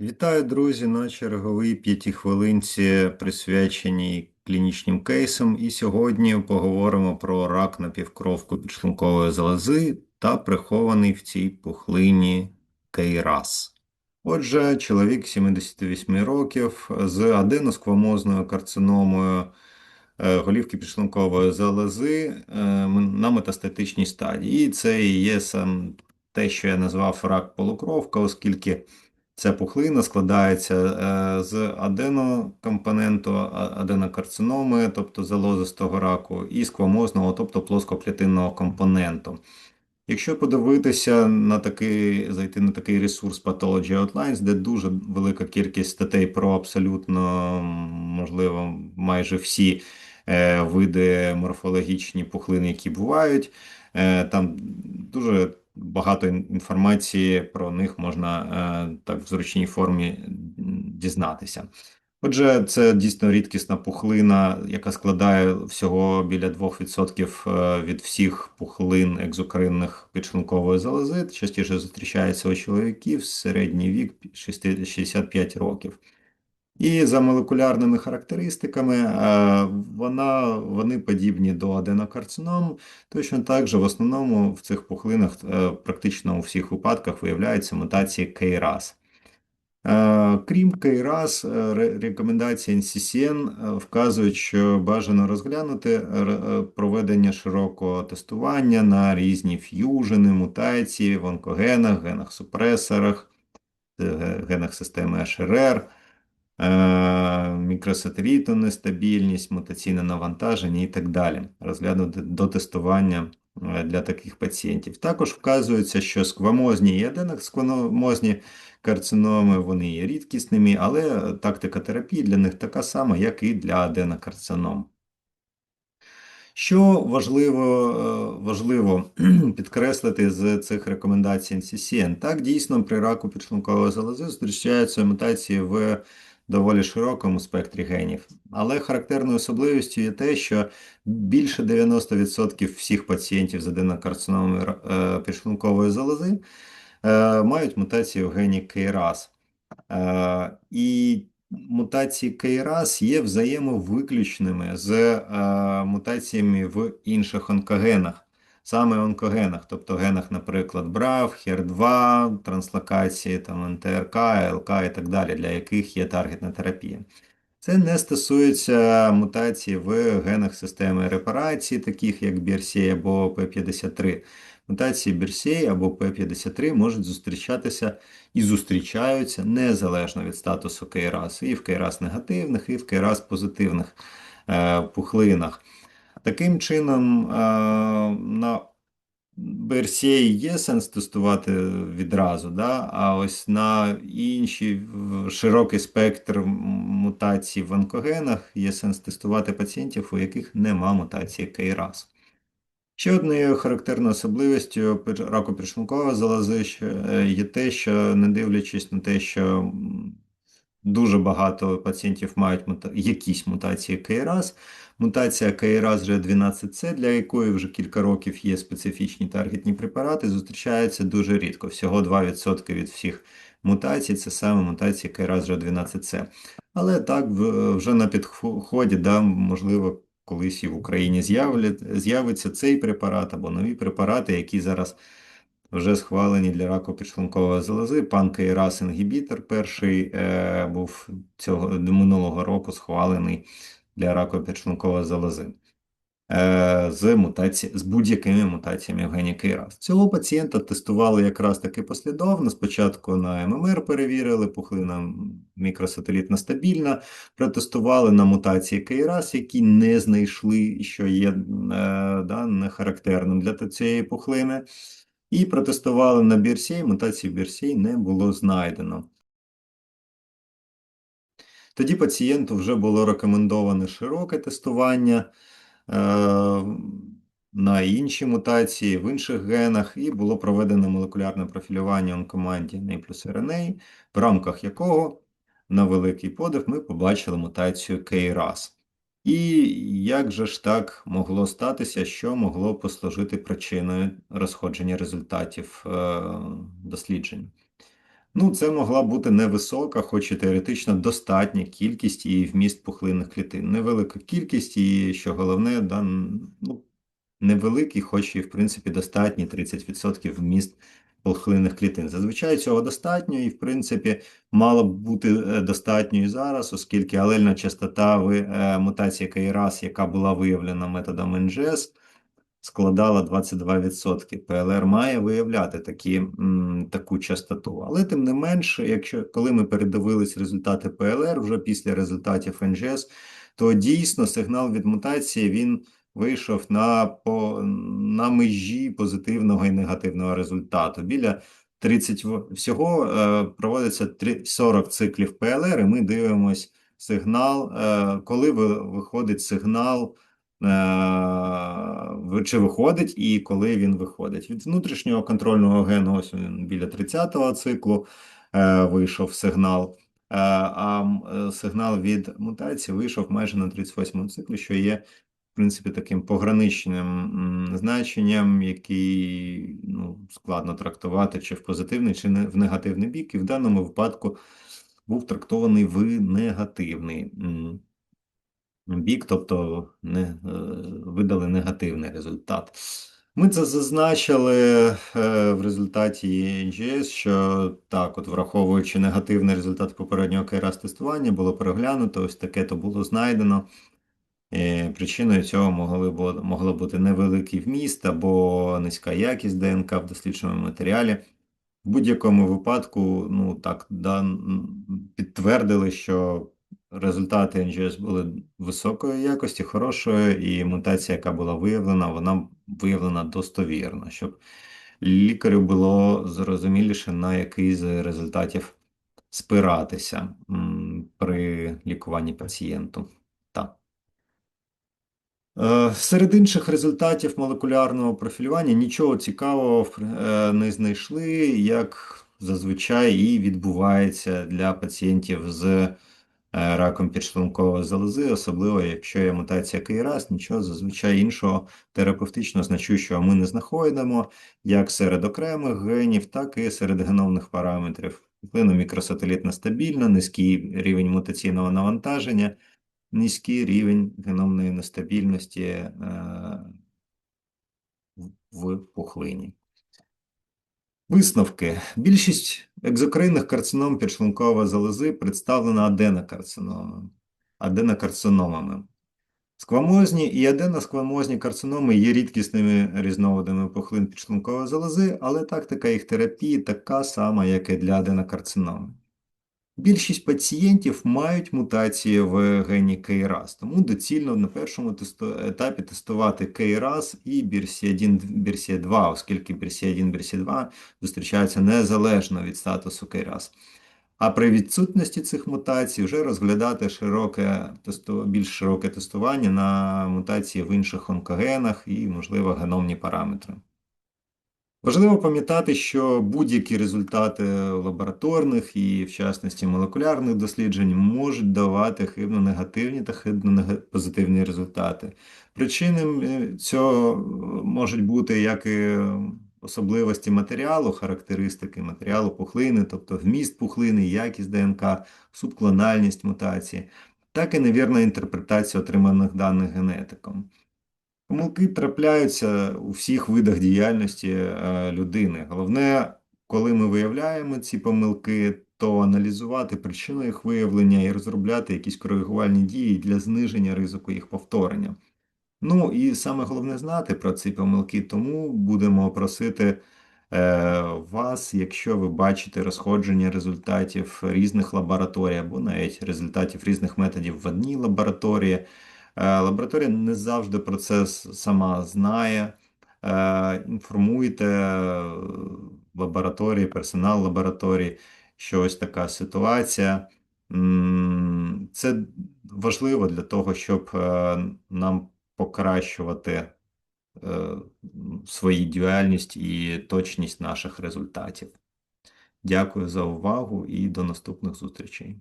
Вітаю, друзі, на черговій п'ятихвилинці, присвяченій клінічним кейсам. І сьогодні поговоримо про рак напівкровку підшлункової залози та прихований в цій пухлині кейрас. Отже, чоловік 78 років з аденосквамозною карциномою е, голівки підшлункової залози е, на метастатичній стадії. І це і є сам те, що я назвав рак полукровка, оскільки Ця пухлина складається е, з аденокомпоненту, аденокарциноми, тобто залозистого раку, і сквамозного, тобто плоскоклітинного компоненту. Якщо подивитися на такий, зайти на такий ресурс Pathology Outlines, де дуже велика кількість статей про абсолютно, можливо, майже всі е, види морфологічні пухлини, які бувають, е, там дуже багато інформації про них можна е, так в зручній формі дізнатися. Отже, це дійсно рідкісна пухлина, яка складає всього біля 2% е, від всіх пухлин екзокринних підшлункової залози. Частіше зустрічається у чоловіків середній вік 65 років. І за молекулярними характеристиками е, вона, вони подібні до аденокарцином. Точно так же в основному в цих пухлинах е, практично у всіх випадках виявляються мутації KRAS. Е, крім KRAS, рекомендації NCCN вказують, що бажано розглянути проведення широкого тестування на різні ф'южени, мутації в онкогенах, генах супресорах, генах системи Е, мікросателітну нестабільність, мутаційне навантаження і так далі. Розглянути до тестування е, для таких пацієнтів. Також вказується, що сквамозні і аденоксквамозні карциноми вони є рідкісними, але тактика терапії для них така сама, як і для аденокарцином. Що важливо е, важливо підкреслити з цих рекомендацій NCCN? Так, дійсно, при раку підшлункової залози зустрічаються мутації в доволі широкому спектрі генів. Але характерною особливістю є те, що більше 90% всіх пацієнтів з аденокарциномою е, підшлункової залози е, мають мутацію в гені КРАС. Е, і мутації КРАС є взаємовиключними з мутаціями в інших онкогенах саме онкогенах, тобто генах, наприклад, БРАВ, HER2, транслокації, там, НТРК, ЛК і так далі, для яких є таргетна терапія. Це не стосується мутацій в генах системи репарації, таких як BRCA або P53. Мутації BRCA або P53 можуть зустрічатися і зустрічаються незалежно від статусу КРАС, і в КРАС негативних, і в КРАС позитивних е, пухлинах. Таким чином, е, на BRCA є сенс тестувати відразу, да? а ось на інші широкий спектр мутацій в онкогенах є сенс тестувати пацієнтів, у яких нема мутації КРАС. Ще одною характерною особливістю раку підшлункової залози е, є те, що не дивлячись на те, що дуже багато пацієнтів мають мута... якісь мутації КРАС, Мутація KRAS G12C, для якої вже кілька років є специфічні таргетні препарати, зустрічається дуже рідко. Всього 2% від всіх мутацій це саме мутація KRAS G12C. Але так, вже на підході, да, можливо, колись і в Україні з'явиться цей препарат або нові препарати, які зараз вже схвалені для раку підшлункової залози. Пан KRAS інгібітор перший е, був цього минулого року схвалений для раку підшлункової залози е, з мутаці... з будь-якими мутаціями в гені KRAS. Цього пацієнта тестували якраз таки послідовно. Спочатку на ММР перевірили, пухлина мікросателітна стабільна, протестували на мутації KRAS, які не знайшли, що є е, да, нехарактерним для цієї пухлини. І протестували на BRCA, мутації BRCA не було знайдено. Тоді пацієнту вже було рекомендоване широке тестування е, на інші мутації в інших генах, і було проведено молекулярне профілювання онкоманді DNA плюс RNA, в рамках якого на великий подив ми побачили мутацію KRAS. І як же ж так могло статися, що могло послужити причиною розходження результатів е, досліджень? Ну, це могла бути невисока, хоч і теоретично достатня кількість і вміст пухлинних клітин. Невелика кількість, і що головне, да, ну, невеликий, хоч і в принципі достатній 30% вміст пухлинних клітин. Зазвичай цього достатньо, і в принципі мало б бути е, достатньо і зараз, оскільки алельна частота е, мутації КРАС, яка була виявлена методом НЖС, складала 22%. ПЛР має виявляти такі, таку частоту. Але тим не менше, якщо коли ми передивились результати ПЛР вже після результатів НЖС, то дійсно сигнал від мутації він вийшов на, по, на межі позитивного і негативного результату. Біля 30 всього е, проводиться 40 циклів ПЛР, і ми дивимося сигнал, е, коли виходить сигнал. Е, чи виходить і коли він виходить. Від внутрішнього контрольного гену, ось він біля 30-го циклу е, вийшов сигнал, е, а сигнал від мутації вийшов майже на 38-му циклі, що є, в принципі, таким пограничним значенням, який ну, складно трактувати чи в позитивний, чи в негативний бік, і в даному випадку був трактований в негативний бік, тобто не, е, видали негативний результат. Ми це зазначили е, в результаті NGS, що так, от враховуючи негативний результат попереднього крс тестування, було переглянуто, ось таке то було знайдено. І причиною цього могли, бути невеликий вміст або низька якість ДНК в дослідженому матеріалі. В будь-якому випадку, ну так, да, підтвердили, що результати NGS були високої якості, хорошої, і мутація, яка була виявлена, вона виявлена достовірно, щоб лікарю було зрозуміліше, на який з результатів спиратися при лікуванні пацієнту. Так. Е, серед інших результатів молекулярного профілювання нічого цікавого е, не знайшли, як зазвичай і відбувається для пацієнтів з Е, раком підшлункової залози, особливо якщо є мутація КІРАС, нічого зазвичай іншого терапевтично значущого ми не знаходимо як серед окремих генів, так і серед геномних параметрів. Вплину мікросателітна стабільна, низький рівень мутаційного навантаження, низький рівень геномної нестабільності е, в пухлині. Висновки. Більшість екзокринних карцином підшлункової залози представлена аденокарциномами. аденокарциномами. Сквамозні і аденосквамозні карциноми є рідкісними різновидами пухлин підшлункової залози, але тактика їх терапії така сама, як і для аденокарциноми. Більшість пацієнтів мають мутації в гені КРАС, тому доцільно на першому етапі тестувати КРАС і BRCA1, BRCA2, оскільки BRCA1, BRCA2 зустрічаються незалежно від статусу КРАС. А при відсутності цих мутацій вже розглядати широке, більш широке тестування на мутації в інших онкогенах і, можливо, геномні параметри. Важливо пам'ятати, що будь-які результати лабораторних і, в частності, молекулярних досліджень можуть давати хибно негативні та хибно позитивні результати. Причинами цього можуть бути як і особливості матеріалу, характеристики матеріалу пухлини, тобто вміст пухлини, якість ДНК, субклональність мутації, так і невірна інтерпретація отриманих даних генетиком. Помилки трапляються у всіх видах діяльності е, людини. Головне, коли ми виявляємо ці помилки, то аналізувати причину їх виявлення і розробляти якісь коригувальні дії для зниження ризику їх повторення. Ну і саме головне знати про ці помилки, тому будемо просити е, вас, якщо ви бачите розходження результатів різних лабораторій або навіть результатів різних методів в одній лабораторії. Е, лабораторія не завжди про це сама знає. Е, інформуйте лабораторії, персонал лабораторії, що ось така ситуація. Це важливо для того, щоб е, нам покращувати свою діяльність і точність наших результатів. Дякую за увагу і до наступних зустрічей.